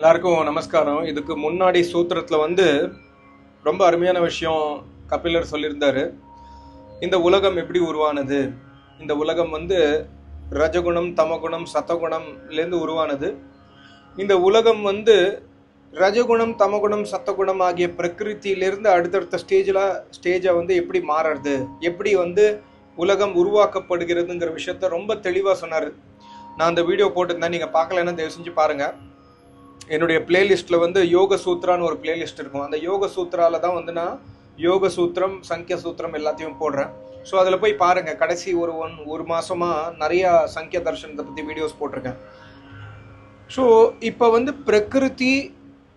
எல்லாருக்கும் நமஸ்காரம். இதுக்கு முன்னாடி சூத்திரத்தில் வந்து ரொம்ப அருமையான விஷயம் கபிலர் சொல்லியிருந்தாரு. இந்த உலகம் எப்படி உருவானது? இந்த உலகம் வந்து ரஜகுணம் தமகுணம் சத்தகுணம்லேருந்து உருவானது. இந்த உலகம் வந்து ரஜகுணம் தமகுணம் சத்தகுணம் ஆகிய பிரகிருத்தியிலிருந்து அடுத்தடுத்த ஸ்டேஜில் ஸ்டேஜை வந்து எப்படி மாறுறது? எப்படி வந்து உலகம் உருவாக்கப்படுகிறதுங்கிற விஷயத்த ரொம்ப தெளிவாக சொன்னார். நான் அந்த வீடியோ போட்டிருந்தேன். நீங்கள் பார்க்கலன்னா தயவு செஞ்சு பாருங்கள் என்னுடைய பிளேலிஸ்ட்டில் வந்து யோக சூத்ரான்னு ஒரு பிளேலிஸ்ட் இருக்கும். அந்த யோக சூத்ரால தான் வந்து நான் யோக சூத்திரம் சங்கிய சூத்திரம் எல்லாத்தையும் போடுறேன். ஸோ அதில் போய் பாருங்கள் கடைசி ஒரு ஒன் ஒரு மாதமாக நிறையா சங்கிய தர்ஷனத்தை பற்றி வீடியோஸ் போட்டிருக்கேன். ஸோ இப்போ வந்து பிரகிருதி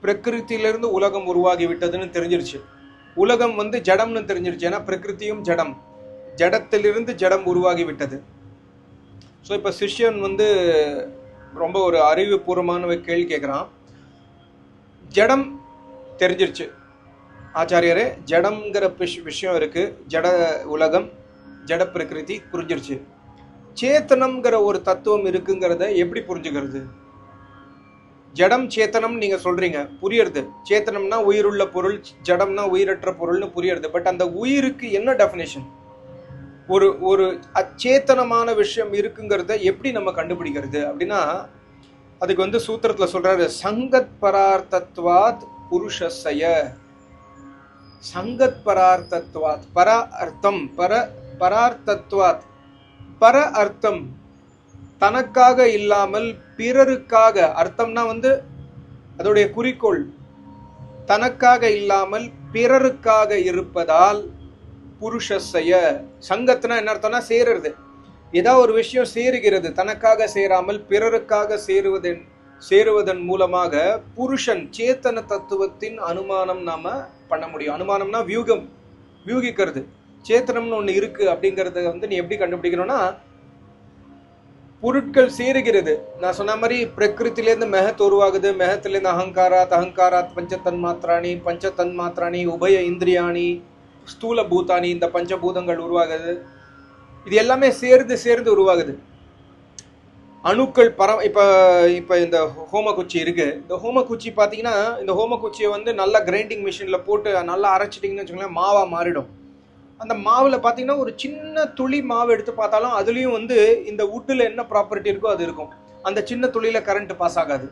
பிரகிருத்திலிருந்து உலகம் உருவாகி விட்டதுன்னு தெரிஞ்சிருச்சு. உலகம் வந்து ஜடம்னு தெரிஞ்சிருச்சு. ஏன்னா பிரகிருதியும் ஜடம். ஜடத்திலிருந்து ஜடம் உருவாகி விட்டது. ஸோ இப்போ சிஷ்யன் வந்து ரொம்ப ஒரு அறிவுபூர்வமான கேள்வி கேட்குறான் ஜடம் தெரிஞ்சிருச்சு. ஆச்சாரியரே ஜடம்ங்கிற விஷ் விஷயம் இருக்குது ஜட உலகம் ஜட பிரகிருதி புரிஞ்சிருச்சு. சேத்தனம்ங்கிற ஒரு தத்துவம் இருக்குங்கிறத எப்படி புரிஞ்சுக்கிறது? ஜடம் சேத்தனம் நீங்க சொல்றீங்க புரியுறது. சேத்தனம்னா உயிருள்ள பொருள் ஜடம்னா உயிரற்ற பொருள்னு புரியுறது. பட் அந்த உயிருக்கு என்ன டெஃபினேஷன் ஒரு ஒரு அச்சேத்தனமான விஷயம் இருக்குங்கிறத எப்படி நம்ம கண்டுபிடிக்கிறது? அப்படின்னா அதுக்கு வந்து சூத்திரத்தில் சொல்றாரு சங்கத் பரார்த்தத்வாத் புருஷசய சங்கத் பரார்த்தத்வாத் பர அர்த்தம் பர பரார்த்தத்வாத் பர அர்த்தம். தனக்காக இல்லாமல் பிறருக்காக அர்த்தம்னா வந்து அதோடைய குறிக்கோள். தனக்காக இல்லாமல் பிறருக்காக இருப்பதால் புருஷசய சங்கத்தினா என்ன அர்த்தம்னா சேருறது. ஏதாவது ஒரு விஷயம் சேருகிறது தனக்காக சேராமல் பிறருக்காக சேருவதன் சேருவதன் மூலமாக புருஷன் சேத்தன தத்துவத்தின் அனுமானம் நாம பண்ண முடியும். அனுமானம்னா வியூகம் வியூகிக்கிறது. சேத்தனம்னு ஒன்று இருக்கு அப்படிங்கறத வந்து நீ எப்படி கண்டுபிடிக்கணும்னா பொருட்கள் சேருகிறது. நான் சொன்ன மாதிரி பிரகிருத்திலேருந்து மெஹத் உருவாகுது. மெஹத்திலேருந்து அகங்காராத் அகங்காராத் பஞ்சத்தன் மாத்திராணி பஞ்சத்தன் மாத்திராணி உபய இந்திரியாணி ஸ்தூல பூதானி இந்த பஞ்சபூதங்கள் உருவாகுது. இது எல்லாமே சேர்ந்து சேர்ந்து உருவாகுது. அணுக்கள் பரம் இப்போ இப்போ இந்த ஹோமக்குச்சி இருக்குது இந்த ஹோமக்குச்சி பார்த்தீங்கன்னா இந்த ஹோமக்குச்சியை வந்து நல்லா கிரைண்டிங் மிஷினில் போட்டு நல்லா அரைச்சிட்டிங்கன்னு வச்சுக்கோங்களேன் மாவாக மாறிடும். அந்த மாவில் பார்த்தீங்கன்னா ஒரு சின்ன துளி மாவு எடுத்து பார்த்தாலும் அதுலேயும் வந்து இந்த உட்டில் என்ன ப்ராப்பர்ட்டி இருக்கோ அது இருக்கும். அந்த சின்ன துளியில் கரண்ட் பாஸ் ஆகாது.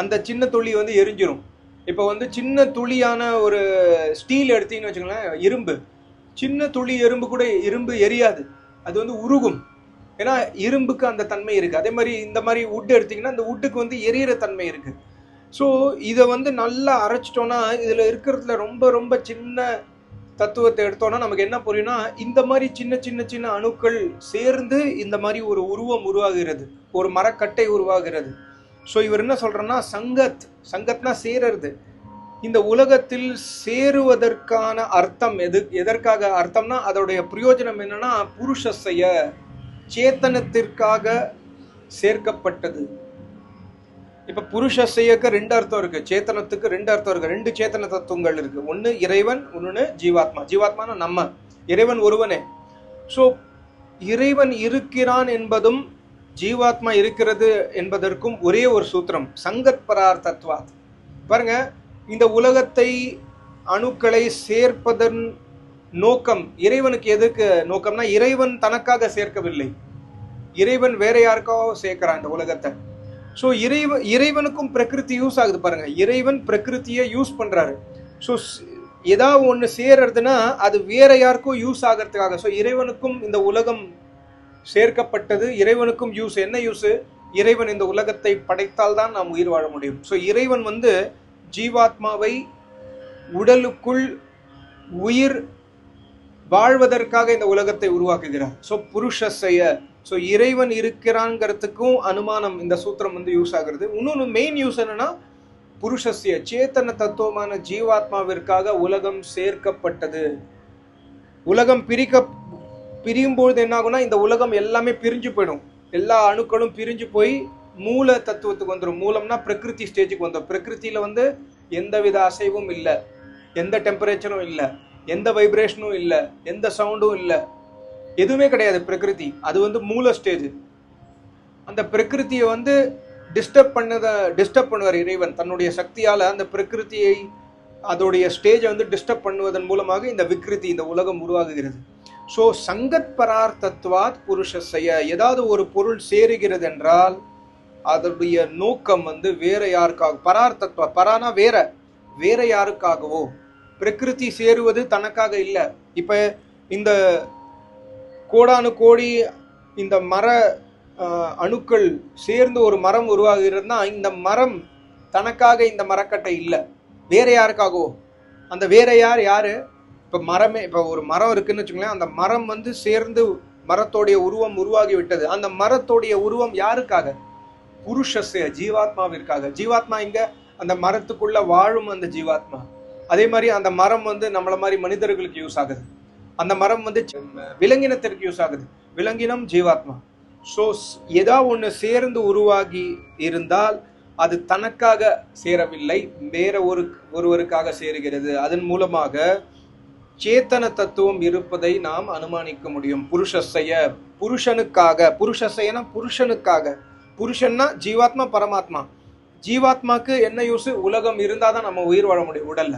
அந்த சின்ன துளி வந்து எரிஞ்சிரும். இப்போ வந்து சின்ன துளியான ஒரு ஸ்டீல் எடுத்தீங்கன்னு வச்சுக்கோங்களேன் இரும்பு. சின்ன துளி எறும்பு கூட இரும்பு எரியாது. அது வந்து உருகும். ஏன்னா இரும்புக்கு அந்த தன்மை இருக்குது அதே மாதிரி இந்த மாதிரி உட் எடுத்திங்கன்னா அந்த உட்டுக்கு வந்து எரியிற தன்மை இருக்குது ஸோ இதை வந்து நல்லா அரைச்சிட்டோன்னா இதில் இருக்கிறதுல ரொம்ப ரொம்ப சின்ன தத்துவத்தை எடுத்தோம்னா நமக்கு என்ன புரியும்னா இந்த மாதிரி சின்ன சின்ன சின்ன அணுக்கள் சேர்ந்து இந்த மாதிரி ஒரு உருவம் உருவாகிறது. ஒரு மரக்கட்டை உருவாகிறது. ஸோ இவர் என்ன சொல்கிறேன்னா சங்கத். சங்கத்னா சேரறது. இந்த உலகத்தில் சேருவதற்கான அர்த்தம் எது எதற்காக அர்த்தம்னா அதோடைய பிரயோஜனம் என்னன்னா புருஷசைய சேத்தனத்திற்காக சேர்க்கப்பட்டது. இப்ப புருஷசையக்கு ரெண்டு அர்த்தம் இருக்கு சேத்தனத்துக்கு ரெண்டு அர்த்தம் இருக்கு ரெண்டு சேத்தன தத்துவங்கள் இருக்கு. ஒன்னு இறைவன் ஒன்று ஜீவாத்மா. ஜீவாத்மானா நம்ம இறைவன் ஒருவனே. ஸோ இறைவன் இருக்கிறான் என்பதும் ஜீவாத்மா இருக்கிறது என்பதற்கும் ஒரே ஒரு சூத்திரம் சங்கத் பரார்த்தத்வாத். பாருங்க இந்த உலகத்தை அணுக்களை சேர்ப்பதன் நோக்கம் இறைவனுக்கு எதுக்கு நோக்கம்னா இறைவன் தனக்காக சேர்க்கவில்லை. இறைவன் வேற யாருக்கோ சேர்க்கிறான் இந்த உலகத்தை. ஸோ இறைவ இறைவனுக்கும் பிரகிருதி யூஸ் ஆகுது பாருங்க. இறைவன் பிரகிருத்தியை யூஸ் பண்றாரு. ஸோ ஏதாவது ஒன்று சேர்றதுன்னா அது வேற யாருக்கும் யூஸ் ஆகிறதுக்காக. ஸோ இறைவனுக்கும் இந்த உலகம் சேர்க்கப்பட்டது இறைவனுக்கும் யூஸ் என்ன யூஸ் இறைவன் இந்த உலகத்தை படைத்தால் தான் நாம் உயிர் வாழ முடியும். ஸோ இறைவன் வந்து ஜீவாத்மாவை உடலுக்குள் உயிர் வாழ்வதற்காக இந்த உலகத்தை உருவாக்குகிறார். ஸோ புருஷசைய. ஸோ இறைவன் இருக்கிறாங்கிறதுக்கும் அனுமானம் இந்த சூத்திரம் வந்து யூஸ் ஆகுறது. இன்னொன்று மெயின் யூஸ் என்னன்னா புருஷஸ்ய சேத்தன தத்துவமான ஜீவாத்மாவிற்காக உலகம் சேர்க்கப்பட்டது. உலகம் பிரிக்க பிரியும் பொழுது என்ன ஆகும்னா இந்த உலகம் எல்லாமே பிரிஞ்சு போயிடும். எல்லா அணுக்களும் பிரிஞ்சு போய் மூல தத்துவத்துக்கு வந்துடும் மூலம்னா பிரகிருதி ஸ்டேஜுக்கு வந்துடும் பிரகிருத்தியில் வந்து எந்தவித அசைவும் இல்லை. எந்த டெம்பரேச்சரும் இல்லை. எந்த வைப்ரேஷனும் இல்லை. எந்த சவுண்டும் இல்லை. எதுவுமே கிடையாது பிரகிருதி. அது வந்து மூல ஸ்டேஜ் அந்த பிரகிருதியை வந்து டிஸ்டர்ப் பண்ணத டிஸ்டர்ப் பண்ணுவார் இறைவன். தன்னுடைய சக்தியால் அந்த பிரகிருதியை அதோடைய ஸ்டேஜை வந்து டிஸ்டர்ப் பண்ணுவதன் மூலமாக இந்த விக்ருதி இந்த உலகம் உருவாகுகிறது. ஸோ சங்கத் பரார்த்தத்வாத் செய்ய ஏதாவது ஒரு பொருள் சேருகிறது என்றால் அதனுடைய நோக்கம் வந்து வேற யாருக்காக பரார்த்தத்வா பரானா வேற வேற யாருக்காகவோ. பிரகிருதி சேருவது தனக்காக இல்லை. இப்போ இந்த கோடானு கோடி இந்த மர அணுக்கள் சேர்ந்து ஒரு மரம் உருவாகிறதுனா இந்த மரம் தனக்காக இந்த மரக்கட்டை இல்லை. வேற யாருக்காகவோ. அந்த வேற யார் யாரு? இப்போ மரமே இப்போ ஒரு மரம் இருக்குன்னு வச்சுக்கோங்களேன் அந்த மரம் வந்து சேர்ந்து மரத்தோடைய உருவம் உருவாகி விட்டது. அந்த மரத்தோடைய உருவம் யாருக்காக? புருஷஸ்ய ஜீவாத்மாவிற்காக. ஜீவாத்மா இங்க அந்த மரத்துக்குள்ள வாழும் அந்த ஜீவாத்மா. அதே மாதிரி அந்த மரம் வந்து நம்மள மாதிரி மனிதர்களுக்கு யூஸ் ஆகுது. அந்த மரம் வந்து விலங்கினத்திற்கு யூஸ் ஆகுது. விலங்கினம் ஜீவாத்மா. ஸோ ஏதா ஒன்று சேர்ந்து உருவாகி இருந்தால் அது தனக்காக சேரவில்லை வேற ஒரு ஒருவருக்காக சேருகிறது. அதன் மூலமாக சேத்தன தத்துவம் இருப்பதை நாம் அனுமானிக்க முடியும். புருஷசைய புருஷனுக்காக புருஷசையனா புருஷனுக்காக. புருஷன்னா ஜீவாத்மா பரமாத்மா. ஜீவாத்மாக்கு என்ன யூஸ் உலகம் இருந்தால் தான் நம்ம உயிர் வாழ முடியும் உடல்ல.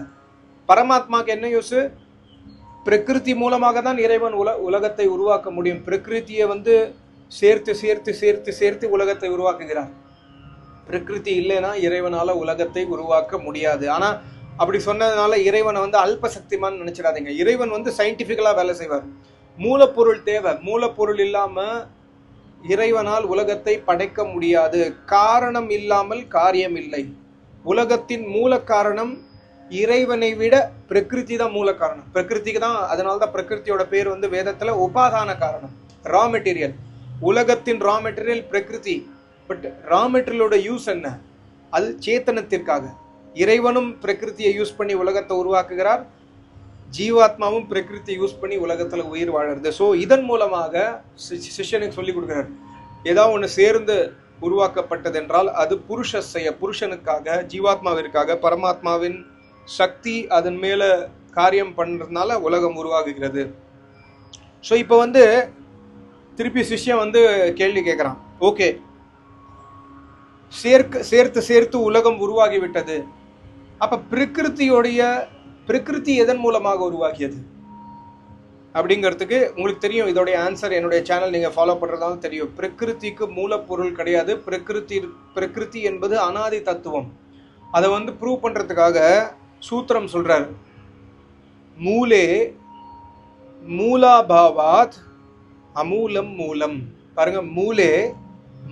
பரமாத்மாக்கு என்ன யூஸ் பிரகிருதி மூலமாக தான் இறைவன் உல உலகத்தை உருவாக்க முடியும். பிரகிருதியை வந்து சேர்த்து சேர்த்து சேர்த்து சேர்த்து உலகத்தை உருவாக்குகிறார். பிரகிருதி இல்லைன்னா இறைவனால உலகத்தை உருவாக்க முடியாது. ஆனா அப்படி சொன்னதுனால இறைவனை வந்து அல்பசக்திமான்னு நினைச்சிடாதீங்க. இறைவன் வந்து சயின்டிபிக்கலா வேலை செய்வார். மூலப்பொருள் தேவை. மூலப்பொருள் இல்லாம இறைவனால் உலகத்தை படைக்க முடியாது. காரணம் இல்லாமல் காரியம் இல்லை உலகத்தின் மூல காரணம் இறைவனை விட பிரகிருதி தான் மூல காரணம். பிரகிருதிக்கு தான் அதனால தான் பிரகிருத்தியோட பேர் வந்து வேதத்தில் உபாதான காரணம். ரா மெட்டீரியல் உலகத்தின் ரா மெட்டீரியல் பிரகிருதி. பட் ரா மெட்டீரியலோட யூஸ் என்ன? அது சேத்தனத்திற்காக. இறைவனும் பிரகிருதியை யூஸ் பண்ணி உலகத்தை உருவாக்குகிறார். ஜீவாத்மாவும் பிரகிருதி யூஸ் பண்ணி உலகத்தில் உயிர் வாழறது. ஸோ இதன் மூலமாக சிஷ்யனுக்கு சொல்லி கொடுக்குறார். ஏதாவது ஒன்று சேர்ந்து உருவாக்கப்பட்டதென்றால் அது புருஷ செய்ய புருஷனுக்காக ஜீவாத்மாவிற்காக பரமாத்மாவின் சக்தி அதன் மேலே காரியம் பண்ணுறதுனால உலகம் உருவாகுகிறது. ஸோ இப்போ வந்து திருப்பி சிஷ்யன் வந்து கேள்வி கேட்குறான் ஓகே சேர்க்க சேர்த்து சேர்த்து உலகம் உருவாகிவிட்டது. அப்போ அப்ப பிரகிருதி எதன் மூலமாக உருவாகியது? அப்படிங்கிறதுக்கு உங்களுக்கு தெரியும் இதோடைய ஆன்சர் என்னுடைய சேனல் நீங்கள் ஃபாலோ பண்ணுறதாலும் தெரியும். பிரகிருதிக்கு மூலப்பொருள் கிடையாது. பிரகிருதி பிரகிருதி என்பது அனாதி தத்துவம். அதை வந்து ப்ரூவ் பண்ணுறதுக்காக சூத்திரம் சொல்கிறார் மூலே மூலாபாவாத் அமூலம் மூலம். பாருங்க மூலே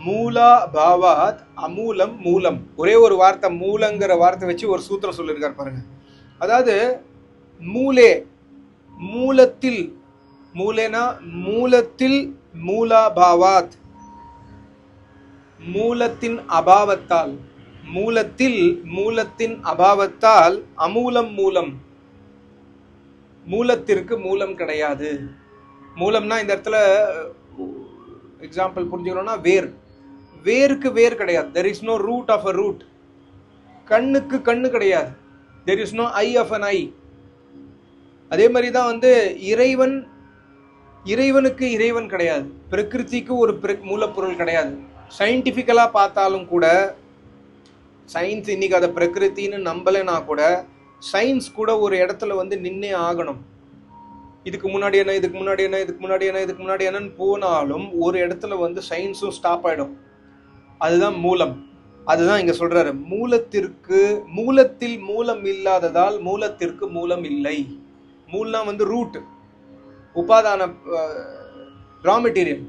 மூலா பாவாத் அமூலம் மூலம். ஒரே ஒரு வார்த்தை மூலங்கிற வார்த்தை வச்சு ஒரு சூத்திரம் சொல்லியிருக்கார் பாருங்க. அதாவது மூலே மூலத்தில் மூலேனா மூலத்தில் மூலாபாவாத். மூலத்தின் அபாவத்தால் மூலத்தில் மூலத்தின் அபாவத்தால் அமூலம் மூலம். மூலத்திற்கு மூலம் கிடையாது. மூலம்னா இந்த இடத்துல எக்ஸாம்பிள் புரிஞ்சுக்கணும்னா வேர். வேருக்கு வேர் கிடையாது. There is no root of a root கண்ணுக்கு கண்ணு கிடையாது. There is no eye of an eye அதே மாதிரி தான் வந்து இறைவன் இறைவனுக்கு இறைவன் கிடையாது. பிரகிருதிக்கு ஒரு மூலப்பொருள் கிடையாது. சயின்டிஃபிக்கலாக பார்த்தாலும் கூட சயின்ஸ் இன்னைக்கு அதை பிரகிருத்தின்னு நம்பலைன்னா கூட சயின்ஸ் கூட ஒரு இடத்துல வந்து நின்னே ஆகணும். இதுக்கு முன்னாடி என்ன இதுக்கு முன்னாடி என்ன இதுக்கு முன்னாடி என்ன இதுக்கு முன்னாடி என்னன்னு போனாலும் ஒரு இடத்துல வந்து சயின்ஸும் ஸ்டாப் ஆகிடும் அதுதான் மூலம். அதுதான் இங்க சொல்றாரு. மூலத்திற்கு மூலத்தில் மூலம் இல்லாததால் மூலத்திற்கு மூலம் இல்லை. மூலம் வந்து ரூட் உபாதான ரா மெட்டீரியல்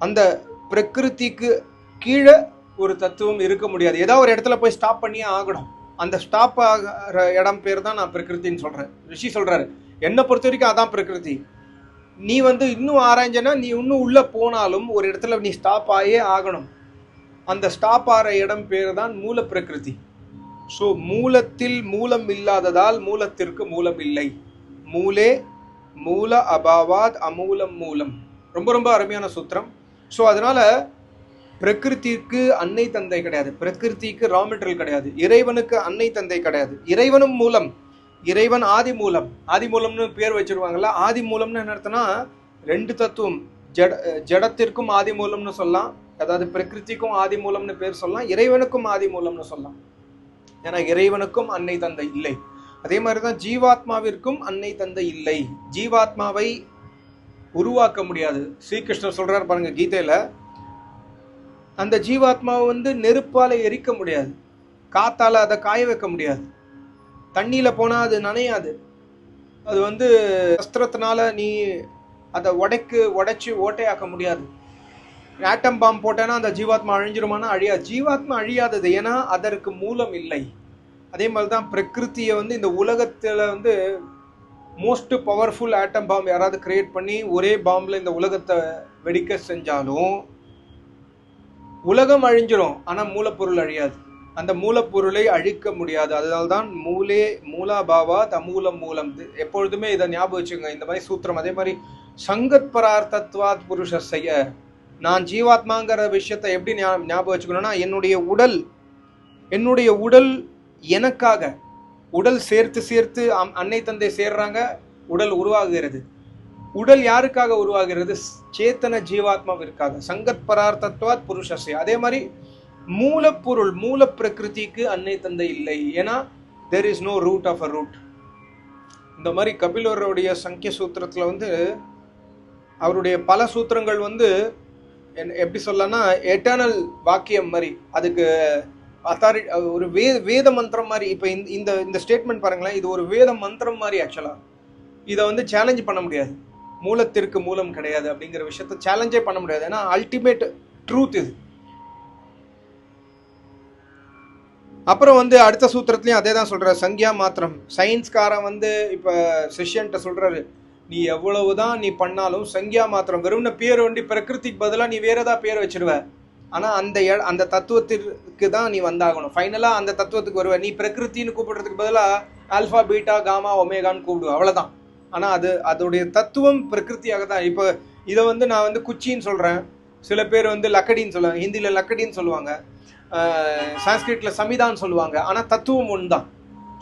அந்த பிரகிருதிக்கு கீழே ஒரு தத்துவம் இருக்க முடியாது. ஏதாவது ஒரு இடத்துல போய் ஸ்டாப் பண்ணியே ஆகணும். அந்த ஸ்டாப் ஆகிற இடம் பேர் தான் நான் பிரகிருதின்னு சொல்கிறேன் ரிஷி சொல்கிறாரு என்னை பொறுத்த வரைக்கும் அதான் பிரகிருதி. நீ வந்து இன்னும் ஆராய்ஞ்சனா நீ இன்னும் உள்ளே போனாலும் ஒரு இடத்துல நீ ஸ்டாப் ஆகியே ஆகணும். அந்த ஸ்டாப் ஆகிற இடம் பேர் தான் மூல பிரகிருதி ஸோ மூலத்தில் மூலம் இல்லாததால் மூலத்திற்கு மூலம் இல்லை. மூலே மூல அபாவாத் அமூலம் மூலம். ரொம்ப ரொம்ப அருமையான சூத்திரம். ஸோ அதனால் பிரகிருதிக்கு அன்னை தந்தை கிடையாது. பிரகிருதிக்கு ரா மெட்டீரியல் கிடையாது. இறைவனுக்கு அன்னை தந்தை கிடையாது. இறைவனும் மூலம். இறைவன் ஆதி மூலம். ஆதி மூலம்னு பேர் வச்சிருவாங்கல்ல ஆதி மூலம்னு என்ன அர்த்தம்னா ரெண்டு தத்துவம். ஜட ஜடத்திற்கும் ஆதி மூலம்னு சொல்லலாம். அதாவது பிரகிருதிக்கும் ஆதி மூலம்னு பேர் சொல்லலாம் இறைவனுக்கும் ஆதி மூலம்னு சொல்லலாம். ஏன்னா இறைவனுக்கும் அன்னை தந்தை இல்லை. அதே மாதிரி தான் ஜீவாத்மாவிற்கும் அன்னை தந்தை இல்லை. ஜீவாத்மாவை உருவாக்க முடியாது. ஸ்ரீகிருஷ்ணர் சொல்றாரு பாருங்க கீதையில அந்த ஜீவாத்மாவை வந்து நெருப்பால எரிக்க முடியாது. காத்தால அதை காய வைக்க முடியாது. தண்ணியில போனா அது நனையாது. அது வந்து வஸ்திரத்தினால நீ அதை உடைக்கு உடைச்சு ஓட்டையாக்க முடியாது. ஆட்டம் பாம் போட்டேன்னா அந்த ஜீவாத்மா அழிஞ்சிருமானா? அழியாது ஜீவாத்மா அழியாதது. ஏன்னா அதற்கு மூலம் இல்லை. அதே மாதிரி தான் பிரகிருத்தியை வந்து இந்த உலகத்தில் வந்து மோஸ்ட் பவர்ஃபுல் ஆட்டம் பாம் யாராவது கிரியேட் பண்ணி ஒரே பாம்பில் இந்த உலகத்தை வெடிக்க செஞ்சாலும் உலகம் அழிஞ்சிரும். ஆனால் மூலப்பொருள் அழியாது. அந்த மூலப்பொருளை அழிக்க முடியாது. அதனால தான் மூலே மூலாபாவா தமூலம் மூலம். இது எப்பொழுதுமே இதை ஞாபகம் வச்சுங்க இந்த மாதிரி சூத்திரம். அதே மாதிரி சங்கத் பரார்த்தத்வாத் புருஷ செய்ய நான் ஜீவாத்மாங்கிற விஷயத்தை எப்படி ஞாபகம் வச்சுக்கணும்னா என்னுடைய உடல் என்னுடைய உடல் எனக்காக உடல் சேர்த்து சேர்த்து அம்- அன்னை தந்தை சேர்றாங்க உடல் உருவாகுகிறது உடல் யாருக்காக உருவாகிறது? சேத்தன ஜீவாத்மாவிற்காக. சங்கத் பரார்த்தத்வாத் புருஷஸ்ய. அதே மாதிரி மூலப்பொருள் மூல பிரகிருதிக்கு அன்னை தந்தை இல்லை. ஏன்னா there is no root of a root இந்த மாதிரி கபிலருடைய சங்கிய சூத்திரத்தில் வந்து அவருடைய பல சூத்திரங்கள் வந்து எப்படி சொல்லலாம்னா எட்டர்னல் வாக்கியம் மாதிரி. அதுக்கு அத்தாரி ஒரு வே வேத மந்திரம் மாதிரி. இப்போ இந்த இந்த இந்த ஸ்டேட்மெண்ட் பாருங்களேன். இது ஒரு வேத மந்திரம் மாதிரி ஆக்சுவலாக இதை வந்து சேலஞ்ச் பண்ண முடியாது. மூலத்திற்கு மூலம் கிடையாது அப்படிங்கிற விஷயத்த சேலஞ்சே பண்ண முடியாது. ஏன்னா அல்டிமேட் ட்ரூத் இது. அப்புறம் வந்து அடுத்த சூத்திரத்துலையும் அதே தான் சொல்கிறார் சங்கியா மாத்திரம். சயின்ஸ்காரன் வந்து இப்போ சிஷ்யன்ட்ட சொல்கிறாரு நீ எவ்வளவுதான் நீ பண்ணாலும் சங்கியா மாத்திரம் வெறும்ன பேர் வண்டி பிரகிருதிக்கு பதிலாக நீ வேற ஏதாவது பேர் வச்சிருவ. ஆனால் அந்த எ- அந்த தத்துவத்திற்கு தான் நீ வந்தாகணும். ஃபைனலாக அந்த தத்துவத்துக்கு வருவ. நீ பிரகிருத்தின்னு கூப்பிடுறதுக்கு பதிலாக ஆல்ஃபா பீட்டா காமா ஒமேகான்னு கூப்பிடுவ. அவ்வளோதான் ஆனால் அது அதோடைய தத்துவம் பிரகிருத்தியாக தான். இப்போ இதை வந்து நான் வந்து குச்சின்னு சொல்கிறேன் சில பேர் வந்து லக்கடின்னு சொல்லுவாங்க. ஹிந்தியில் லக்கடின்னு சொல்லுவாங்க. சான்ஸ்கிரிட்டில் சமிதான்னு சொல்லுவாங்க. ஆனால் தத்துவம் ஒன்று தான்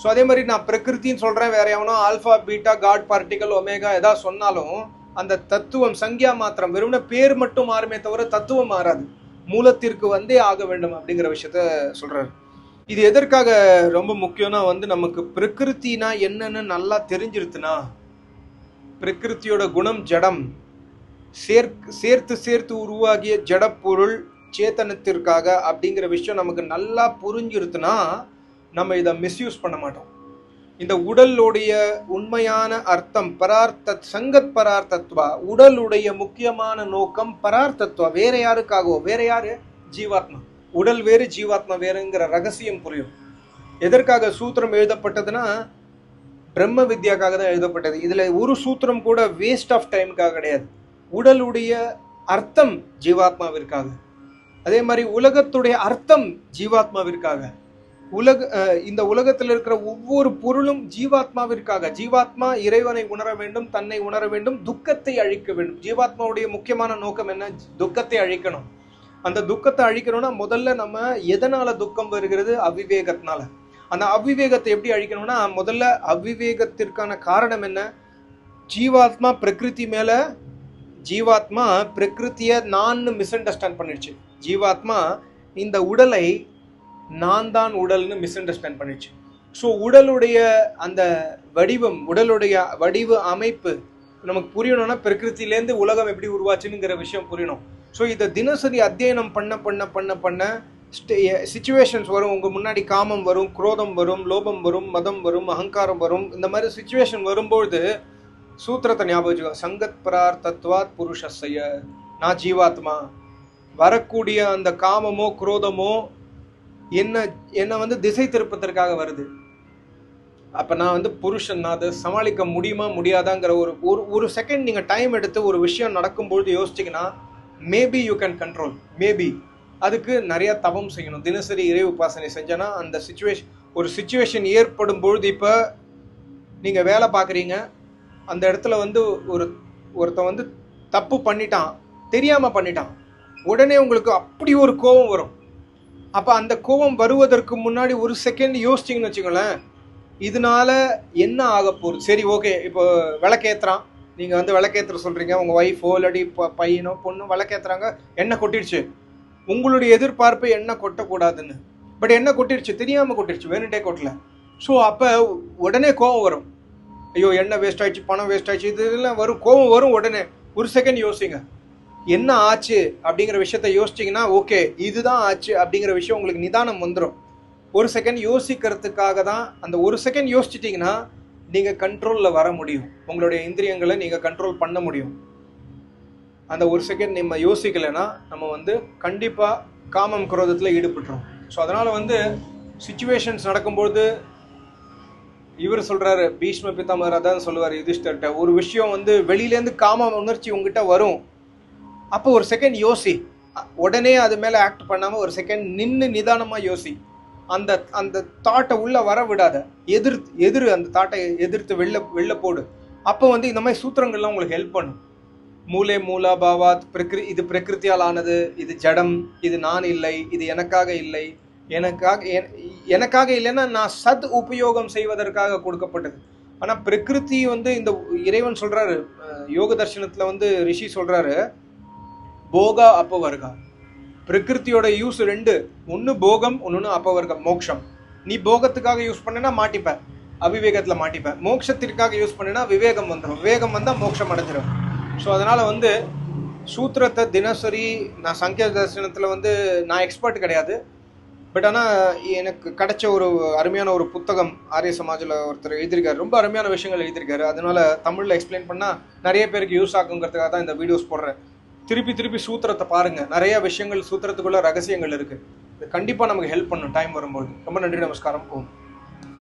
ஸோ அதே மாதிரி நான் பிரகிருத்தின்னு சொல்கிறேன் வேற எவனோ alpha beta God particle omega எதாவது சொன்னாலும் அந்த தத்துவம் சங்கியா மாத்திரம் வெறும்னா பேர் மட்டும் மாறுமே தவிர தத்துவம் மாறாது. மூலத்திற்கு வந்தே ஆக வேண்டும் அப்படிங்கிற விஷயத்த சொல்கிறாரு இது எதற்காக ரொம்ப முக்கியம்னா வந்து நமக்கு பிரகிருத்தினா என்னன்னு நல்லா தெரிஞ்சிருத்துனா பிரகிருத்தியோட குணம் ஜடம். சேர்க் சேர்த்து சேர்த்து உருவாகிய ஜடப்பொருள் சேத்தனத்திற்காக அப்படிங்கிற விஷயம் நமக்கு நல்லா புரிஞ்சிருத்துனா நம்ம இதை மிஸ்யூஸ் பண்ண மாட்டோம். இந்த உடலுடைய உண்மையான அர்த்தம் பரார்த்த சங்கத் பரார்த்தத்வா உடலுடைய முக்கியமான நோக்கம் பரார்த்தத்வா. வேற யாருக்காகவோ வேற யாரு? ஜீவாத்மா. உடல் வேறு ஜீவாத்மா வேறுங்கிற ரகசியம் புரியும். எதற்காக சூத்திரம் எழுதப்பட்டதுன்னா பிரம்ம வித்யாக்காக தான் எழுதப்பட்டது. இதில் ஒரு சூத்திரம் கூட வேஸ்ட் ஆஃப் டைமுக்காக கிடையாது. உடலுடைய அர்த்தம் ஜீவாத்மாவிற்காக. அதே மாதிரி உலகத்துடைய அர்த்தம் ஜீவாத்மாவிற்காக. உலக இந்த உலகத்தில் இருக்கிற ஒவ்வொரு பொருளும் ஜீவாத்மாவிற்காக ஜீவாத்மா இறைவனை உணர வேண்டும் தன்னை உணர வேண்டும் துக்கத்தை அழிக்க வேண்டும். ஜீவாத்மாவுடைய முக்கியமான நோக்கம் என்ன? துக்கத்தை அழிக்கணும். அந்த துக்கத்தை அழிக்கணும்னா முதல்ல நம்ம எதனால துக்கம் வருகிறது? அவிவேகத்தினால. அந்த அவிவேகத்தை எப்படி அழிக்கணும்னா முதல்ல அவிவேகத்திற்கான காரணம் என்ன? ஜீவாத்மா பிரகிருதி மேல ஜீவாத்மா பிரகிருத்திய நான் மிஸ் அண்டர்ஸ்டாண்ட் பண்ணிடுச்சு. ஜீவாத்மா இந்த உடலை நான் தான் உடல்னு மிஸ் அண்டர்ஸ்டாண்ட் பண்ணிடுச்சு ஸோ உடலுடைய அந்த வடிவம் உடலுடைய வடிவ அமைப்பு நமக்கு புரியணும்னா பிரகிருத்திலேருந்து உலகம் எப்படி உருவாச்சுங்கிற விஷயம் புரியணும். ஸோ இதை தினசரி அத்தியனம் பண்ண பண்ண பண்ண பண்ண சுச்சுவேஷன்ஸ் வரும். உங்கள் முன்னாடி காமம் வரும் குரோதம் வரும் லோபம் வரும் மதம் வரும் அகங்காரம் வரும். இந்த மாதிரி சுச்சுவேஷன் வரும்பொழுது சூத்திரத்தை ஞாபகம் வச்சுக்கோ. சங்கத் பரார்த்தத்வாத் புருஷஸ்ய நான் ஜீவாத்மா. வரக்கூடிய அந்த காமமோ குரோதமோ என்னை என்னை வந்து திசை திருப்பதற்காக வருது. அப்போ நான் வந்து புருஷன் நான் அதை சமாளிக்க முடியுமா முடியாதாங்கிற ஒரு ஒரு ஒரு செகண்ட் நீங்கள் டைம் எடுத்து ஒரு விஷயம் நடக்கும்பொழுது யோசிச்சிங்கன்னா maybe you can control maybe அதுக்கு நிறையா தவம் செய்யணும். தினசரி இறை உபாசனை செஞ்சேன்னா அந்த சுச்சுவேஷன் ஒரு சுச்சுவேஷன் ஏற்படும் பொழுது இப்போ நீங்கள் வேலை பார்க்குறீங்க. அந்த இடத்துல வந்து ஒரு ஒருத்தன் வந்து தப்பு பண்ணிட்டான் தெரியாமல் பண்ணிட்டான். உடனே உங்களுக்கு அப்படி ஒரு கோபம் வரும். அப்போ அந்த கோபம் வருவதற்கு முன்னாடி ஒரு செகண்ட் யோசிச்சிங்கன்னு வச்சுக்கோங்களேன். இதனால என்ன ஆக போகுது? சரி ஓகே இப்போ விளக்கேத்துறான். நீங்கள் வந்து விளக்கேத்துற சொல்கிறீங்க உங்கள் ஒய்ஃபோ இல்லாட்டி ப- பையனோ பொண்ணோ விளக்கேத்துறாங்க. எண்ணெய் கொட்டிடுச்சு? உங்களுடைய எதிர்பார்ப்பு எண்ணெய் கொட்டக்கூடாதுன்னு. பட் எண்ணெய் கொட்டிடுச்சு? தெரியாமல் கொட்டிடுச்சு. வேணுட்டே கொட்டல. ஸோ அப்போ உடனே கோவம் வரும். ஐயோ எண்ணெய் வேஸ்ட் ஆயிடுச்சு? பணம் வேஸ்ட் ஆயிடுச்சு. இதெல்லாம் வரும். கோவம் வரும் உடனே. ஒரு செகண்ட் யோசிங்க. என்ன ஆச்சு அப்படிங்கிற விஷயத்த யோசிச்சிங்கன்னா ஓகே இதுதான் ஆச்சு அப்படிங்கிற விஷயம் உங்களுக்கு நிதானம் வந்துடும் ஒரு செகண்ட் யோசிக்கிறதுக்காக தான் அந்த ஒரு செகண்ட் யோசிச்சிட்டிங்கன்னா நீங்கள் கண்ட்ரோலில் வர முடியும். உங்களுடைய இந்திரியங்களை நீங்கள் கண்ட்ரோல் பண்ண முடியும். அந்த ஒரு செகண்ட் நம்ம யோசிக்கலைன்னா நம்ம வந்து கண்டிப்பாக காமம் குரோதத்தில் ஈடுபட்டுரும். ஸோ அதனால் வந்து சுச்சுவேஷன்ஸ் நடக்கும்போது இவர் சொல்கிறாரு பீஷ்ம பிதாமகர் அதான் சொல்லுவார் யுதிஷ்டர்கிட்ட ஒரு விஷயம் வந்து வெளியிலேருந்து காம உணர்ச்சி உங்ககிட்ட வரும். அப்போ ஒரு செகண்ட் யோசி. அ- உடனே அது மேலே ஆக்ட் பண்ணாமல் ஒரு செகண்ட் நின்று நிதானமாக யோசி. அந்த அந்த தாட்டை உள்ளே வர விடாத. எதிர் எதிர் அந்த தாட்டை எதிர்த்து வெளில வெளில போடு. அப்போ வந்து இந்த மாதிரி சூத்திரங்கள்லாம் உங்களுக்கு ஹெல்ப் பண்ணும். மூலே மூலா பாவாத் பிரகிரு இது பிரகிருத்தியால் ஆனது இது ஜடம் இது நான் இல்லை இது எனக்காக இல்லை. எனக்காக என் எனக்காக இல்லைன்னா நான் சத் உபயோகம் செய்வதற்காக கொடுக்கப்பட்டது. ஆனால் பிரகிருதி வந்து இந்த இறைவன் சொல்கிறாரு யோக தர்ஷனத்தில் வந்து ரிஷி சொல்கிறாரு போகா அப்பவர்கா. பிரகிருத்தியோட யூஸ் ரெண்டு. ஒன்று போகம் ஒன்று அப்பவர்க்கம் மோக்ஷம். நீ போகத்துக்காக யூஸ் பண்ணனா மாட்டிப்ப. அவிவேகத்துல மாட்டிப்ப. மோக்ஷத்திற்காக யூஸ் பண்ணினா விவேகம் வந்துடும் விவேகம் வந்தா மோட்சம் அடைஞ்சிடும் ஸோ அதனால வந்து சூத்திரத்தை தினசரி நான் சங்கிய தரிசனத்தில் வந்து நான் எக்ஸ்பர்ட் கிடையாது. பட் ஆனால் எனக்கு கிடைச்ச ஒரு அருமையான ஒரு புத்தகம் ஆரிய சமாஜில் ஒருத்தர் எழுதியிருக்காரு. ரொம்ப அருமையான விஷயங்கள் எழுதியிருக்காரு. அதனால தமிழில் எக்ஸ்பிளைன் பண்ணால் நிறைய பேருக்கு யூஸ் ஆகுங்கிறதுக்காக தான் இந்த வீடியோஸ் போடுறேன். திருப்பி திருப்பி சூத்திரத்தை பாருங்கள் நிறைய விஷயங்கள் சூத்திரத்துக்குள்ள ரகசியங்கள் இருக்குது இது கண்டிப்பாக நமக்கு ஹெல்ப் பண்ணும். டைம் வரும்போது. ரொம்ப நன்றி நமஸ்காரம். ஓம்.